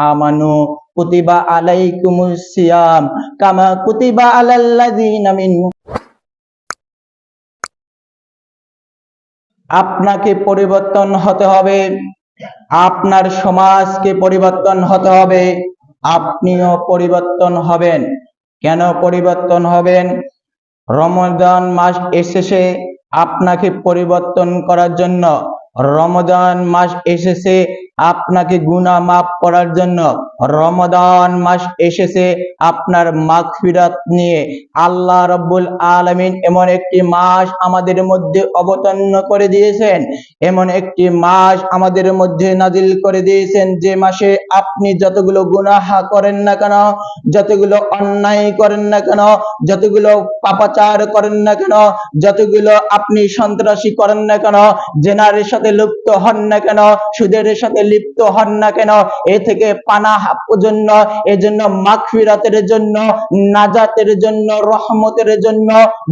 আমানু কুতিবা আলাইকুমুস সিয়াম কামা কুতিবা আলাল্লাযীনা মিন আপনাকে পরিবর্তন হতে হবে। আপনার সমাজকে পরিবর্তন হতে হবে। আপনিও পরিবর্তন হবেন। কেন পরিবর্তন হবেন? রমজান মাস এসেছে আপনাকে পরিবর্তন করার জন্য। রমজান মাস এসেছে আপনাকে গুনাহ মাফ করার জন্য রমজান মাস এসেছে। আপনার মাগফিরাত নিয়ে আল্লাহ রব্বুল আলামিন এমন একটি মাস আমাদের মধ্যে অবতীর্ণ করে দিয়েছেন। এমন একটি মাস আমাদের মধ্যে নাজিল করে দিয়েছেন যে মাসে আপনি যতগুলো গুনাহ করেন না কেন, যতগুলো অন্যায় করেন না কেন, যতগুলো পাপাচার করেন না কেন, যতগুলো আপনি সন্ত্রাসী করেন না কেন, জেনারের সাথে লিপ্ত হন না কেন, সুদের সাথে লিপ্ত হন না কেন? এ থেকে পানা জন্য এজন্য মাগফিরাতের জন্য, নাজাতের জন্য, রহমতের জন্য,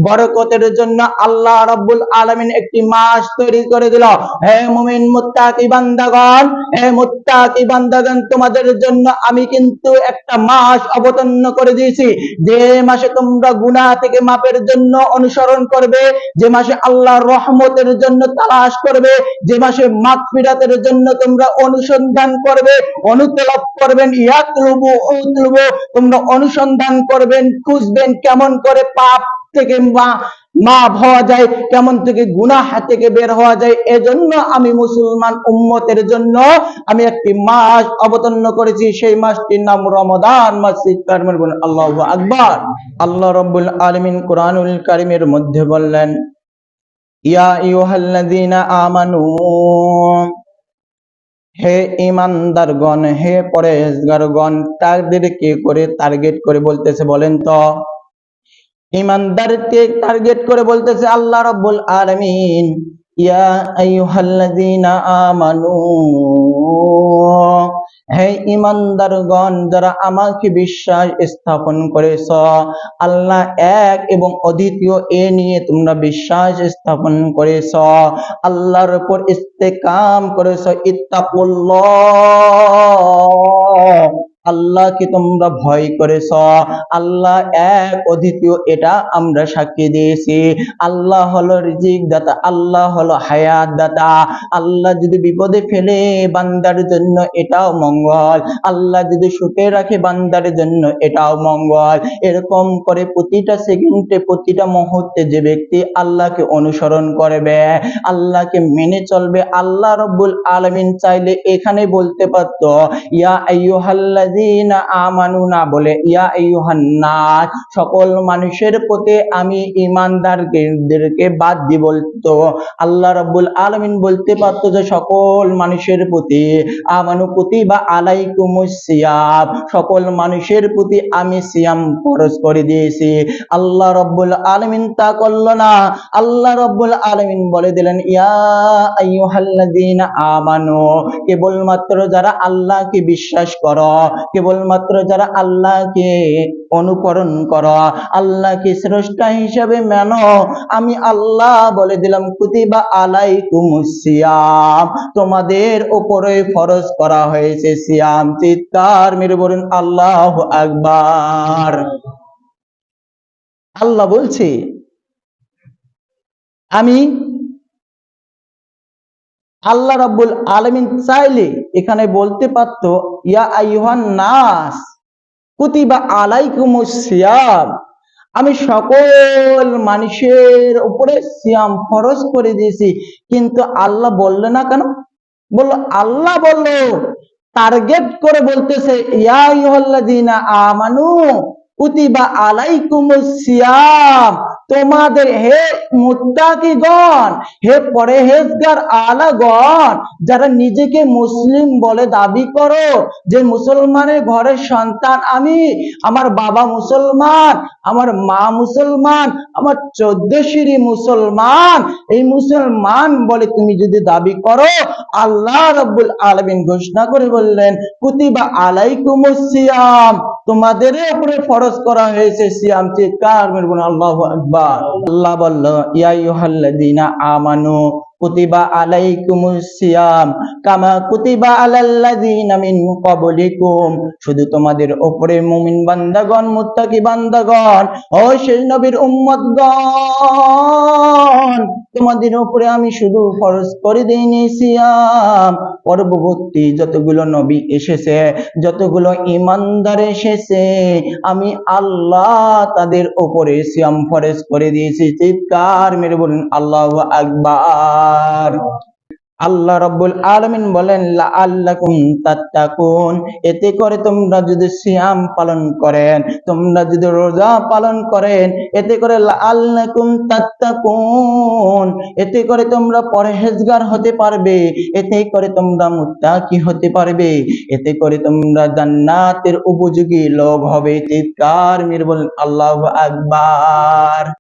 বরকতের জন্য আল্লাহ রাব্বুল আলামিন একটি মাস তৈরি করে দিল। হে মুমিন মুত্তাকি বান্দাগণ, হে মুত্তাকি বান্দাগণ, তোমাদের জন্য আমি কিন্তু একটা মাস অবতীর্ণ করে দিয়েছি। যে মাসে তোমরা গুনাহ থেকে মাপের জন্য অনুসরণ করবে, যে মাসে আল্লাহর রহমতের জন্য তালাশ করবে, যে মাসে মাগফিরাতের জন্য তোমরা অনুসন্ধান করবে, অনুতলব করবেন, ইয়াতলুবু উতলুবু, তোমরা অনুসন্ধান করবেন, খুঁজবেন কেমন করে পাপ থেকে মা মাপ হওয়া যায়, কেমন থেকে গুনাহ থেকে বের হওয়া যায়। এজন্য আমি মুসলমান উম্মতের জন্য আমি একটি মাস অবতীর্ণ করেছি। সেই মাসটির নাম রমদান মাস চিৎকার মেরে বলেন আল্লাহু আকবার। আল্লাহ রাব্বুল আলামিন কোরআনুল কারীমের মধ্যে বললেন, ইয়া আইয়ুহাল্লাযীনা আমানু হে ইমানদার গণ হে পরেজগার গণ তাদের কে করে টার্গেট করে বলতেছে বলেন তো। ইমানদারকে টার্গেট করে বলতেছে আল্লাহ রাব্বুল আলামিন, ইয়া আইয়ুহাল্লাযীনা আমানু। হে ইমানদারগণ, যারা আমাকে বিশ্বাস স্থাপন করেছ, আল্লাহ এক এবং অদ্বিতীয় এ নিয়ে তোমরা বিশ্বাস স্থাপন করেছ। আল্লাহর উপর ইস্তেকাম করেছ। ইত্তাকুল্লাহ। আল্লাহকে তোমরা ভয় করেছ। আল্লাহ এক অদ্বিতীয় এটা আমরা সাক্ষী দিয়েছি। আল্লাহ হলো রিজিক দাতা আল্লাহ হলো হায়াত দাতা আল্লাহ যদি বিপদে ফেলে বান্দার জন্য এটাও মঙ্গল। আল্লাহ যদি সুখে রাখে বান্দার জন্য এটাও মঙ্গল। এরকম করে প্রতিটা সেকেন্ডে, প্রতিটা মুহূর্তে যে ব্যক্তি আল্লাহকে অনুসরণ করবে, আল্লাহকে মেনে চলবে, আল্লাহ রব্বুল আলামিন চাইলে এখানে বলতে পারতো, ইয়া বলে, ইয়া সকল মানুষের প্রতি আমি বাদ বলতো আল্লাহ রাব্বুল আলামিন বলতে যে, সকল মানুষের প্রতি আমানু সকল মানুষের প্রতি আমি সিয়াম করে দিয়েছি। আল্লাহ রাব্বুল আলামিন তা করল না। আল্লাহ রাব্বুল আলামিন বলে দিলেন, ইয়া আইয়ুহাল্লাযীনা আমানু, কেবলমাত্র যারা আল্লাহকে বিশ্বাস করো কেবলমাত্র যারা আল্লাহকে অনুকরণ করো, আল্লাহকে স্রষ্টা হিসাবে মেনো, আমি আল্লাহ বলে দিলাম, কুতিবা আলাইকুমুস সিয়াম। তোমাদের উপরে ফরজ করা হয়েছে সিয়াম, চিৎকার মেরে বলুন, আল্লাহ আকবার। আল্লাহ বলছে, আমি আল্লাহ রাব্বুল আলামিন চাইলে এখানে বলতে পারত, ইয়া আইয়ুহান নাস, কুতিবা আলাইকুমুস সিয়াম। আমি সকল মানুষের উপরে সিয়াম ফরজ করে দিয়েছি, কিন্তু আল্লাহ বললে না কেন? বলল, আল্লাহ বলল, টার্গেট করে বলতেছে, ইয়া আইয়ুহাল্লাযীনা আমানু, কুতিবা আলাইকুমুস সিয়াম। তোমাদের হে মুত্তাকিগণ, হে পরেহেজগার আলাগণ, যারা নিজেকে মুসলিম বলে দাবি করো, যে মুসলমানের ঘরের সন্তান আমি, আমার বাবা মুসলমান, আমার মা মুসলমান, আমার চোদ্দ সিঁড়ি মুসলমান, এই মুসলমান বলে তুমি যদি দাবি করো, আল্লাহ রব্বুল আলামিন ঘোষণা করে বললেন, কুতিবা আলাইকুমুস সিয়াম। তোমাদের উপরে ফরজ করা হয়েছে সিয়াম, চিৎকার, মেরবুন, আল্লাহু আকবার। আল্লাহ বলল, ইয়া আইয়ুহাল্লাযীনা আমানু, কুতিবা আলাইকুমুস সিয়াম, কামা কুতিবা আলাল্লাযিনা মিন ক্বাবলিকুম। শুধু তোমাদের উপরে, মুমিন বান্দাগণ, মুত্তাকি বান্দাগণ, ও সেই নবীর উম্মতগণ। তোমাদের উপরে আমি শুধু ফরজ করে দেইনি সিয়াম পরবর্তী যতগুলো নবী এসেছে, যতগুলো ইমানদার এসেছে, আমি আল্লাহ তাদের উপরে সিয়াম ফরজ করে দিয়েছি। চিৎকার মেরে বলুন, আল্লাহ আকবার। আল্লাহ রব্বুল আলামিন বলেন, লাআল্লাকুম তাত্তাকুন। এতে করে তোমরা যদি সিয়াম পালন করেন, তোমরা যদি রোজা পালন করেন, এতে করে তাত্তাকুন। এতে করে তোমরা পরহেজগার হতে পারবে, এতে করে তোমরা মুত্তাকি হতে পারবে, এতে করে তোমরা জান্নাতের উপযোগী লোক হবে। চিৎকার মেরে বলেন আল্লাহু আকবার।